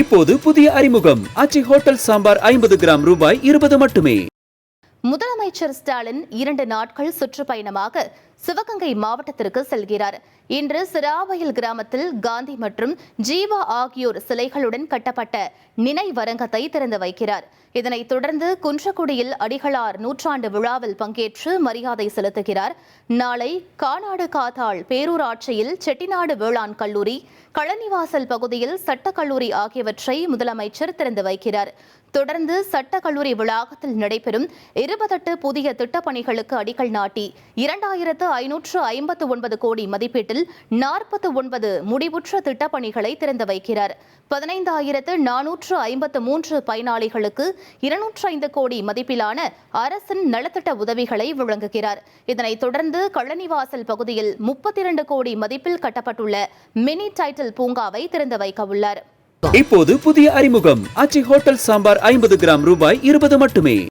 இப்போது புதிய அறிமுகம். அச்சி ஹோட்டல் சாம்பார் ஐம்பது கிராம் ரூபாய் இருபது மட்டுமே. முதலமைச்சர் ஸ்டாலின் இரண்டு நாட்கள் சுற்றுப்பயணமாக சிவகங்கை மாவட்டத்திற்கு செல்கிறார். இன்று சிராவயல் கிராமத்தில் காந்தி மற்றும் ஜீவா ஆகியோர் சிலைகளுடன் கட்டப்பட்ட நினைவரங்கத்தை திறந்து வைக்கிறார். இதனைத் தொடர்ந்து குன்றக்குடியில் அடிகளார் நூற்றாண்டு விழாவில் பங்கேற்று மரியாதை செலுத்துகிறார். நாளை காநாடு காத்தாள் பேரூராட்சியில் செட்டிநாடு வேளாண் கல்லூரி களனிவாசல் பகுதியில் சட்டக்கல்லூரி ஆகியவற்றை முதலமைச்சர் திறந்து வைக்கிறார். தொடர்ந்து சட்டக்கல்லூரி வளாகத்தில் நடைபெறும் இருபத்தெட்டு புதிய திட்டப்பணிகளுக்கு அடிக்கல் நாட்டி இரண்டாயிரத்து ஐநூற்று ஐம்பத்து ஒன்பது கோடி மதிப்பீட்டில் நாற்பத்து ஒன்பது முடிவுற்ற திட்டப்பணிகளை திறந்து வைக்கிறார். பதினைந்தாயிரத்து நானூற்று ஐம்பத்து மூன்று பயனாளிகளுக்கு இருநூற்று ஐந்து கோடி மதிப்பிலான அரசின் நலத்திட்ட உதவிகளை வழங்குகிறார். இதனைத் தொடர்ந்து கழனிவாசல் பகுதியில் முப்பத்தி இரண்டு கோடி மதிப்பில் கட்டப்பட்டுள்ள மினி டைட்டில் பூங்காவை திறந்து வைக்க உள்ளார் இப்போது புதிய அறிமுகம். அச்சி ஹோட்டல் சாம்பார் ஐம்பது கிராம் ரூபாய் இருபது மட்டுமே.